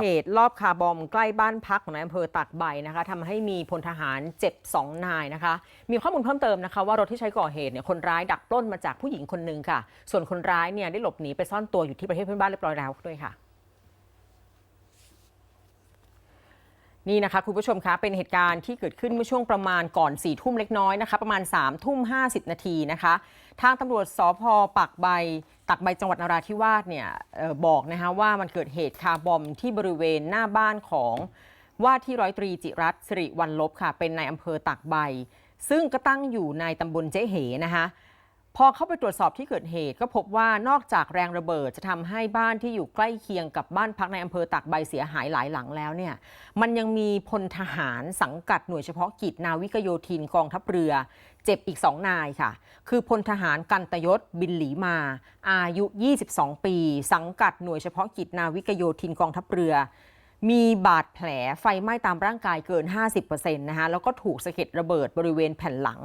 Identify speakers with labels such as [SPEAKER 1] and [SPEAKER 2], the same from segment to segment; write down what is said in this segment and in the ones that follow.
[SPEAKER 1] เหตุรอบคาร์บอมใกล้บ้านพักของนายอำเภอตากใบนะคะทำให้มีพลทหารเจ็บสองนายนะคะ มีข้อมูลเพิ่มเติมนะคะว่ารถที่ใช้ก่อเหตุเนี่ยคนร้ายดักปล้นมาจากผู้หญิงคนหนึ่งค่ะ ส่วนคนร้ายเนี่ยได้หลบหนีไปซ่อนตัวอยู่ที่ประเทศเพื่อนบ้านเรียบร้อยแล้วด้วยค่ะ นี่นะคะคุณผู้ชมคะเป็นเหตุการณ์ที่เกิดขึ้นเมื่อช่วงประมาณก่อน4ี่ทุ่มเล็กน้อยนะคะประมาณ3ามทุ่ม50นาทีนะคะทางตำรวจสพปักใบตักใบจังหวัดนราธิวาสเนี่ยออบอกนะคะว่ามันเกิดเหตุคาร์บอมที่บริเวณหน้าบ้านของว่าที่ร้อยตรีจิรัตสิริวันลบค่ะเป็นในายอำเภอตักใบ ซึ่งก็ตั้งอยู่ในตำบลเจ๊เหนะคะ พอเข้าไปตรวจสอบที่เกิดเหตุ ก็พบว่านอกจากแรงระเบิดจะทำให้บ้านที่อยู่ใกล้เคียงกับบ้านพักในอำเภอตากใบเสียหายหลายหลังแล้วเนี่ยมันยังมีพลทหารสังกัดหน่วยเฉพาะกิจนาวิกโยธินกองทัพเรือ เจ็บอีก 2 นายค่ะ คือพลทหารกันตยศบินหลีมา อายุ 22 ปี สังกัดหน่วยเฉพาะกิจนาวิกโยธินกองทัพเรือ มีบาดแผลไฟไหม้ตามร่างกายเกิน 50%นะคะแล้วก็ถูกสะเก็ดระเบิดบริเวณแผ่นหลัง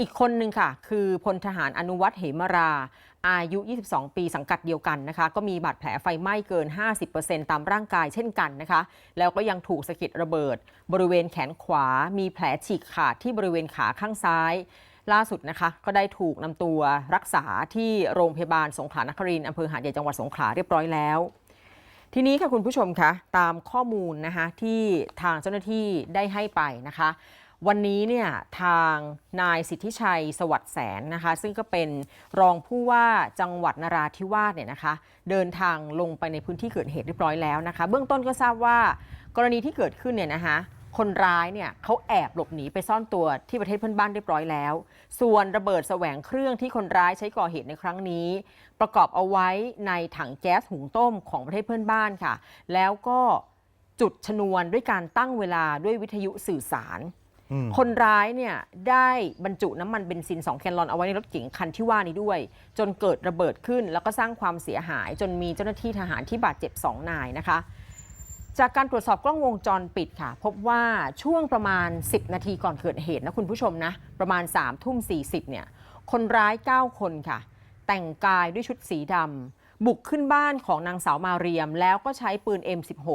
[SPEAKER 1] อีกคนหนึ่งค่ะ คือพลทหารอนุวัฒน์เหมรา อายุ 22 ปีสังกัดเดียวกันนะคะ ก็มีบาดแผลไฟไหม้เกิน 50%ตามร่างกายเช่นกันนะคะ แล้วก็ยังถูกสะเก็ดระเบิด บริเวณแขนขวา มีแผลฉีกขาดที่บริเวณขาข้างซ้ายล่าสุดนะคะ ก็ได้ถูกนำตัวรักษาที่โรงพยาบาลสงขลานครินทร์อำเภอหาดใหญ่จังหวัดสงขลาเรียบร้อยแล้ว ทีนี้ค่ะคุณผู้ชมคะตามข้อมูลนะคะที่ทางเจ้าหน้าที่ได้ให้ไปนะคะ วันนี้เนี่ยทางนายสิทธิชัยสวัสดิ์แสนนะคะซึ่งก็เป็นรองผู้ว่าจังหวัดนราธิวาสเนี่ยนะคะเดินทางลงไปในพื้นที่เกิดเหตุเรียบร้อยแล้วนะคะ เบื้องต้นก็ทราบว่ากรณีที่เกิดขึ้นเนี่ยนะคะ คนร้ายเนี่ยเขาแอบหลบหนีไปซ่อนตัวที่ประเทศเพื่อนบ้านเรียบร้อยแล้ว ส่วนระเบิดแสวงเครื่องที่คนร้ายใช้ก่อเหตุในครั้งนี้ ประกอบเอาไว้ในถังแก๊สหุงต้มของประเทศเพื่อนบ้านค่ะ แล้วก็จุดชนวนด้วยการตั้งเวลาด้วยวิทยุสื่อสาร
[SPEAKER 2] อืม
[SPEAKER 1] คนร้ายเนี่ยได้บรรจุน้ำมันเบนซิน 2แกลลอนเอาไว้ในรถเก๋งคันที่ว่านี้ด้วย จนเกิดระเบิดขึ้นแล้วก็สร้างความเสียหาย จนมีเจ้าหน้าที่ทหารที่บาดเจ็บ 2 นายนะคะ จากการตรวจสอบกล้องวงจรปิดค่ะ พบว่าช่วงประมาณ 10 นาทีก่อนเกิดเหตุนะคุณผู้ชมนะ ประมาณ3ทุ่ม40เนี่ยคนร้าย 9 คนค่ะ แต่งกายด้วยชุดสีดำบุกขึ้นบ้านของนางสาวมาเรียม แล้วก็ใช้ปืน M16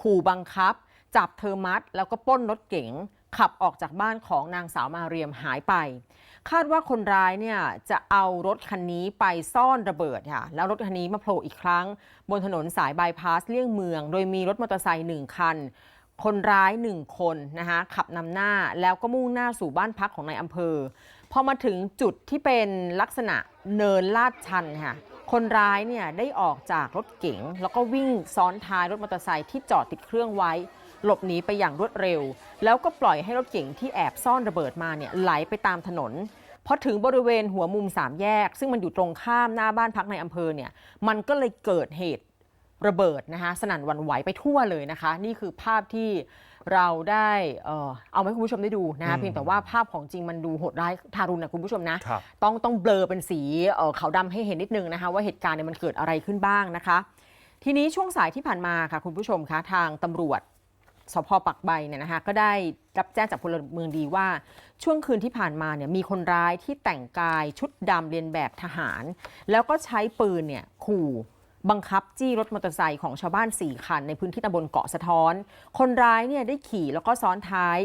[SPEAKER 1] ขู่บังคับ จับเธอมัด แล้วก็ปล้นรถเก๋ง ขับออกจากบ้านของนางสาวมาเรียมหายไป คาดว่าคนร้ายเนี่ยจะเอารถคันนี้ไปซ่อนระเบิดค่ะ แล้วรถคันนี้มาโผล่อีกครั้ง บนถนนสายบายพาสเลี่ยงเมือง โดยมีรถมอเตอร์ไซค์หนึ่งคัน คนร้ายหนึ่งคนนะคะขับนำหน้าแล้วก็มุ่งหน้าสู่บ้านพักของนายอำเภอ พอมาถึงจุดที่เป็นลักษณะเนินลาดชันค่ะคนร้ายเนี่ยได้ออกจากรถเก๋งแล้วก็วิ่งซ้อนท้ายรถมอเตอร์ไซค์ที่จอดติดเครื่องไว้ หลบหนีไปอย่างรวดเร็ว แล้วก็ปล่อยให้รถเก๋งที่แอบซ่อนระเบิดมาเนี่ยไหลไปตามถนนพอถึงบริเวณหัวมุมสามแยก ซึ่งมันอยู่ตรงข้ามหน้าบ้านพักในอำเภอเนี่ยมันก็เลยเกิดเหตุระเบิดนะคะสนั่นหวันไหวไปทั่วเลยนะคะ นี่คือภาพที่เราได้เอ่อเอามาให้คุณผู้ชมได้ดูนะคะ
[SPEAKER 2] อืม
[SPEAKER 1] เพียงแต่ว่าภาพของจริงมันดูโหดร้ายทารุณนะคุณผู้ชมนะ
[SPEAKER 2] ครับ
[SPEAKER 1] ต้องต้องเบลอเป็นสีเอ่อขาวดำให้เห็นนิดนึงนะคะ ว่าเหตุการณ์เนี่ยมันเกิดอะไรขึ้นบ้างนะคะ ทีนี้ช่วงสายที่ผ่านมาค่ะคุณผู้ชมคะทางตำรวจ สพปักใบเนี่ยนะคะก็ได้รับแจ้งจากพลเมืองดีว่าช่วงคืนที่ผ่านมาเนี่ยมีคนร้ายที่แต่งกายชุดดำเรียนแบบทหาร แล้วก็ใช้ปืนเนี่ยขู่บังคับจี้รถมอเตอร์ไซค์ของชาวบ้าน 4 คัน ในพื้นที่ตำบลเกาะสะท้อน คนร้ายเนี่ยได้ขี่แล้วก็ซ้อนท้าย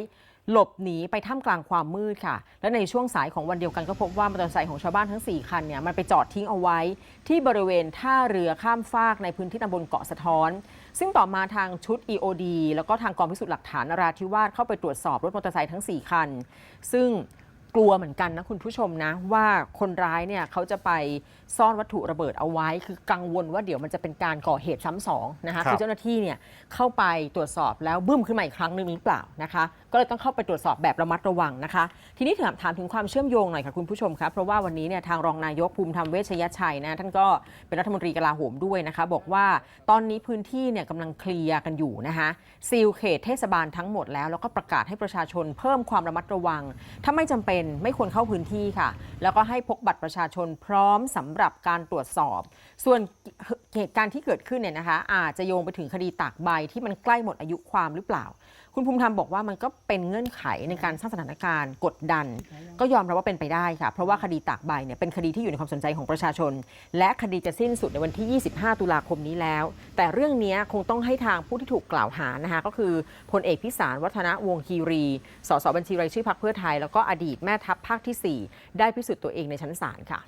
[SPEAKER 1] หลบหนีไปท่ามกลางความมืดค่ะ และในช่วงสายของวันเดียวกันก็พบว่ามอเตอร์ไซค์ของชาวบ้านทั้ง 4 คันเนี่ยมันไปจอดทิ้งเอาไว้ ที่บริเวณท่าเรือข้ามฟากในพื้นที่ตำบลเกาะสะท้อน ซึ่งต่อมาทางชุด EOD แล้วก็ทางกองพิสูจน์หลักฐานนราธิวาสเข้าไปตรวจสอบรถมอเตอร์ไซค์ทั้ง 4 คัน ซึ่ง กลัวเหมือนกันนะคุณผู้ชมนะ ว่าคนร้ายเนี่ยเขาจะไปซ่อนวัตถุระเบิดเอาไว้ คือกังวลว่าเดี๋ยวมันจะเป็นการก่อเหตุซ้ำสองนะคะ
[SPEAKER 2] ครับ
[SPEAKER 1] คือเจ้าหน้าที่เนี่ยเข้าไปตรวจสอบแล้วบึ้มขึ้นมาอีกครั้งหนึ่งหรือเปล่านะคะ ก็เลยต้องเข้าไปตรวจสอบแบบระมัดระวังนะคะ ทีนี้ถามถามถึงความเชื่อมโยงหน่อยค่ะคุณผู้ชมครับเพราะว่าวันนี้เนี่ยทางรองนายกภูมิธรรมเวชยชัยนะท่านก็เป็นรัฐมนตรีกลาโหมด้วยนะคะ บอกว่าตอนนี้พื้นที่เนี่ยกำลังเคลียร์กันอยู่นะคะซีลเขตเทศบาลทั้งหมดแล้วแล้วก็ประกาศให้ประชาชนเพิ่มความระมัดระวังถ้าไม่จำเป็นไม่ควรเข้าพื้นที่ค่ะ แล้วก็ให้พกบัตรประชาชนพร้อมสำหรับการตรวจสอบ ส่วน เหตุการณ์ที่เกิดขึ้นเนี่ยนะคะ อาจจะโยงไปถึงคดีตากใบที่มันใกล้หมดอายุความหรือเปล่า คุณภูมิธรรมบอกว่ามันก็เป็นเงื่อนไขในการสร้างสถานการณ์กดดัน ก็ยอมรับว่าเป็นไปได้ค่ะ เพราะว่าคดีตากใบเนี่ยเป็นคดีที่อยู่ในความสนใจของประชาชน และคดีจะสิ้นสุดในวันที่ 25 ตุลาคมนี้แล้ว แต่เรื่องนี้คงต้องให้ทางผู้ที่ถูกกล่าวหานะคะก็คือพลเอกพิสารวัฒนวงคีรีสสบัญชีรายชื่อพรรคเพื่อไทย แล้วก็อดีตแม่ทัพภาคที่ 4 ได้พิสูจน์ตัวเองในชั้นศาลค่ะ